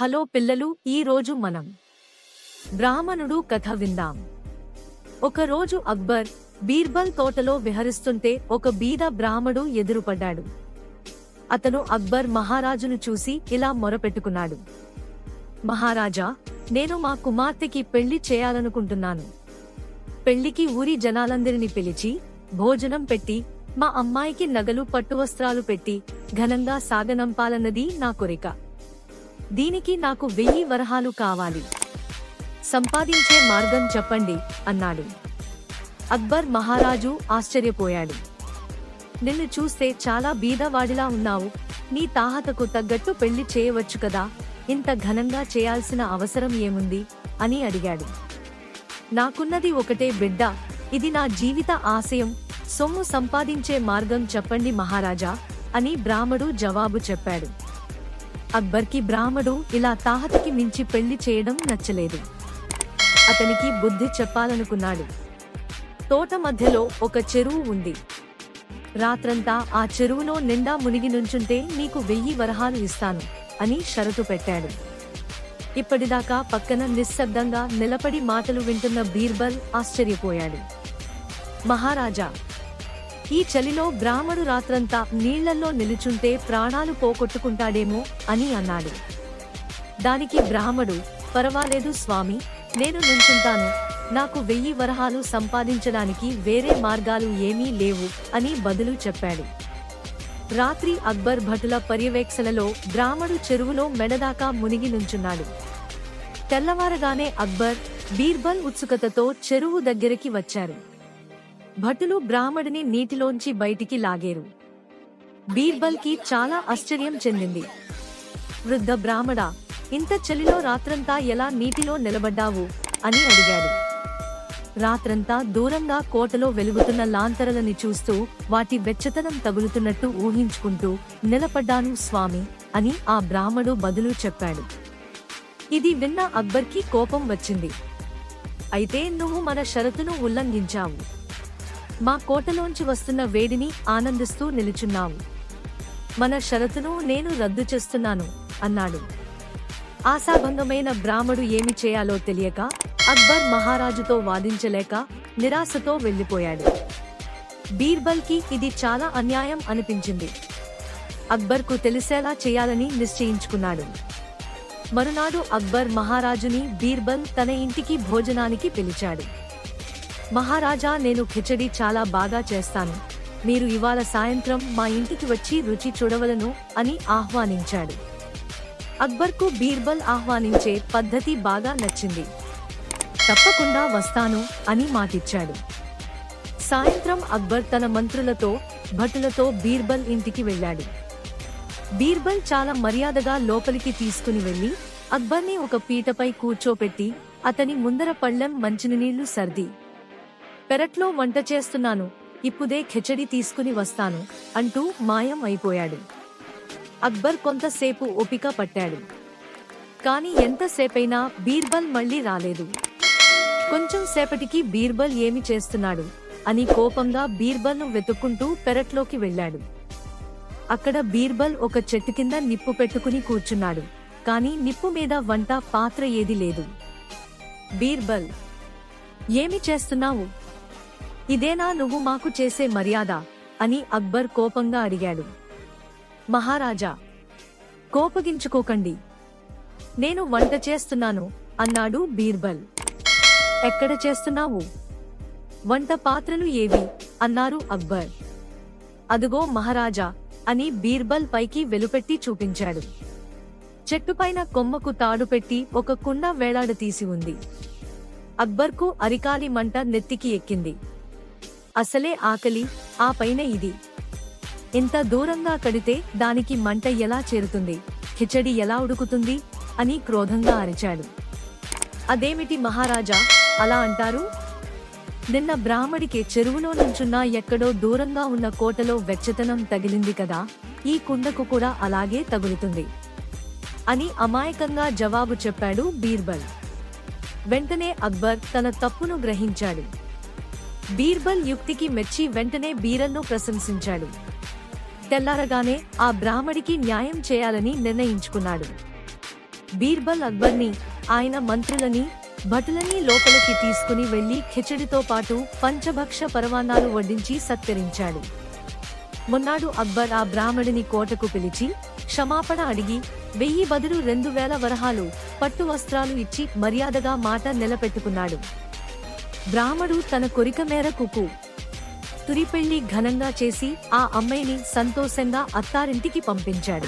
Hello పిల్లలు ఈరోజు మనం బ్రాహ్మణుడు కథ విందాం. ఒకరోజు అక్బర్ బీర్బల్ తోటలో విహరిస్తుంటే ఒక బీద బ్రాహ్మడు ఎదురుపడ్డాడు. అతను అక్బర్ మహారాజును చూసి ఇలా మొరపెట్టుకున్నాడు. మహారాజా నేను మా కుమార్తెకి పెళ్ళి చేయాలనుకుంటున్నాను. పెళ్ళికి ఊరి జనాలందరినీ పిలిచి భోజనం పెట్టి మా అమ్మాయికి నగలు పట్టువస్త్రాలు పెట్టి ఘనంగా సాగనంపాలన్నది నా కోరిక. దీనికి నాకు వెయ్యి వరహాలు కావాలి. సంపాదించే మార్గం చెప్పండి అన్నాడు. అక్బర్ మహారాజు ఆశ్చర్యపోయాడు. నిన్ను చూస్తే చాలా బీదవాడిలా ఉన్నావు. నీ తాహతకు తగ్గట్టు పెళ్ళి చేయవచ్చు కదా. ఇంత ఘనంగా చేయాల్సిన అవసరం ఏముంది? అని అడిగాడు. నాకున్నది ఒకటే బిడ్డ. ఇది నా జీవిత ఆశయం. సొమ్ము సంపాదించే మార్గం చెప్పండి మహారాజా అని బ్రాహ్మడు జవాబు చెప్పాడు. అక్బర్కి బ్రాహ్మడు ఇలా తాహతకి మించి పెళ్ళి చేయడం నచ్చలేదు. అతనికి బుద్ధి చెప్పాలనుకున్నాడు. తోట మధ్యలో ఒక చెరువు ఉంది. రాత్రంతా ఆ చెరువులో నిండా మునిగి నుంచుంటే నీకు వెయ్యి వరహాలు ఇస్తాను అని షరతు పెట్టాడు. ఇప్పటిదాకా పక్కన నిశ్శబ్దంగా నిలబడి మాటలు వింటున్న బీర్బల్ ఆశ్చర్యపోయాడు. మహారాజా ఈ చలిలో బ్రాహ్మడు రాత్రంతా నీళ్ళల్లో నిలుచుంటే ప్రాణాలు పోగొట్టుకుంటాడేమో అని అన్నాడు. దానికి బ్రాహ్మడు పర్వాలేదు స్వామి నేను నుంచుంటాను నాకు వెయ్యి వరహాలు సంపాదించడానికి వేరే మార్గాలు ఏమీ లేవు అని బదులు చెప్పాడు. రాత్రి అక్బర్ భటుల పర్యవేక్షణలో బ్రాహ్మడు చెరువులో మెడదాకా మునిగి నుంచున్నాడు. తెల్లవారగానే అక్బర్ బీర్బల్ ఉత్సుకతతో చెరువు దగ్గరికి వచ్చారు. భటులు బ్రాహ్మడిని నీటిలోంచి బయటికి లాగేరు. బీర్బల్కి చాలా ఆశ్చర్యం చెందింది. వృద్ధ బ్రాహ్మడ ఇంత చలిలో రాత్రంతా ఎలా నీటిలో నిలబడ్డావు? అని అడిగాడు. రాత్రంతా దూరంగా కోటలో వెలుగుతున్న లాంతరలని చూస్తూ వాటి వెచ్చతనం తగులుతున్నట్టు ఊహించుకుంటూ నిలబడ్డాను స్వామి అని ఆ బ్రాహ్మడు బదులు చెప్పాడు. ఇది విన్న అక్బర్కి కోపం వచ్చింది. అయితే నువ్వు మన షరతును ఉల్లంఘించావు. మా కోటలోంచి వస్తున్న వేడిని ఆనందిస్తూ నిలుచున్నావు మన షరతును నేను రద్దు చేస్తున్నాను అన్నాడు. ఆశాభంగమైన బ్రాహ్మడు ఏమి చేయాలో తెలియక అక్బర్ మహారాజుతో వాదించలేక నిరాశతో వెళ్ళిపోయాడు బీర్బల్కి ఇది చాలా అన్యాయం అనిపించింది. అక్బర్కు తెలిసేలా చేయాలని నిశ్చయించుకున్నాడు. మరునాడు అక్బర్ మహారాజుని బీర్బల్ తన ఇంటికి భోజనానికి పిలిచాడు. మహారాజా నేను ఖిచడి చాలా బాగా చేస్తాను. మీరు ఇవాళ సాయంత్రం మా ఇంటికి వచ్చి రుచి చూడవలను అని ఆహ్వానించాడు. అక్బర్కు బీర్బల్ ఆహ్వానించే పద్ధతి బాగా నచ్చింది. తప్పకుండా వస్తాను అని మాటిచ్చాడు. సాయంత్రం అక్బర్ తన మంత్రులతో భటులతో బీర్బల్ ఇంటికి వెళ్ళాడు. బీర్బల్ చాలా మర్యాదగా లోపలికి తీసుకుని వెళ్ళి అక్బర్ని ఒక పీటపై కూర్చోపెట్టి అతని ముందర పళ్ళెం మంచినీళ్ళు సర్ది. పెరట్లో వంట చేస్తున్నాను. ఇప్పుదే ఖిచడి తీసుకుని వస్తాను అంటూ మాయం అయిపోయాడు. అక్బర్ కొంతసేపు ఓపిక పట్టాడు. కాని ఎంతసేపైనా బీర్బల్ మళ్ళీ రాలేదు. కొంచెం సేపటికి బీర్బల్ ఏమి చేస్తున్నాడు అని కోపంగా బీర్బల్ను వెతుక్కుంటూ పెరట్లోకి వెళ్ళాడు. అక్కడ బీర్బల్ ఒక చెట్టు కింద నిప్పు పెట్టుకుని కూర్చున్నాడు. కాని నిప్పు మీద వంట పాత్ర ఏది లేదు. బీర్బల్ ఏమి చేస్తున్నావు? ఇదేనా నువ్వు మాకు చేసే మర్యాద? అని అక్బర్ కోపంగా అడిగాడు. మహారాజా కోపగించుకోకండి. నేను వంట చేస్తున్నాను అన్నాడు బీర్బల్. ఎక్కడ చేస్తున్నావు? వంట పాత్రలు ఏవి? అన్నారు అక్బర్. అదుగో మహారాజా అని బీర్బల్ పైకి వెలుపెట్టి చూపించాడు. చెట్టుపైన కొమ్మకు తాడు పెట్టి ఒక కుండ వేలాడతీసి ఉంది. అక్బర్కు అరికాలి మంట నెత్తికి ఎక్కింది. అసలే ఆకలి ఆ పైన ఇది. ఇంత దూరంగా కడితే దానికి మంట ఎలా చేరుతుంది కిచడి ఎలా ఉడుకుతుంది అని క్రోధంగా అరిచాడు. అదేమిటి మహారాజా అలా అంటారు? నిన్న బ్రాహ్మడికి చెరువులో నుంచున్న ఎక్కడో దూరంగా ఉన్న కోటలో వెచ్చతనం తగిలింది కదా ఈ కుండకు కూడా అలాగే తగులుతుంది అని అమాయకంగా జవాబు చెప్పాడు బీర్బల్. వెంటనే అక్బర్ తన తప్పును గ్రహించాడు. బీర్బల్ యుక్తికి మెచ్చి వెంటనే బీరల్ను ప్రశంసించాడు. తెల్లారగానే ఆ బ్రాహ్మడికి న్యాయం చేయాలని నిర్ణయించుకున్నాడు. బీర్బల్ అక్బర్ని ఆయన మంత్రులని భటులని లోపలికి తీసుకుని వెళ్ళి ఖిచడితో పాటు పంచభక్ష పరవాన్నాలు వడ్డించి సత్కరించాడు. మొన్నాడు అక్బర్ ఆ బ్రాహ్మడిని కోటకు పిలిచి క్షమాపణ అడిగి వెయ్యి బదులు రెండు వేల వరహాలు పట్టు వస్త్రాలు ఇచ్చి మర్యాదగా మాట నిలబెట్టుకున్నాడు. బ్రాహ్మడు తన కొరిక మేరకు తురిపెళ్ళి ఘనంగా చేసి ఆ అమ్మాయిని సంతోషంగా అత్తారింటికి పంపించాడు.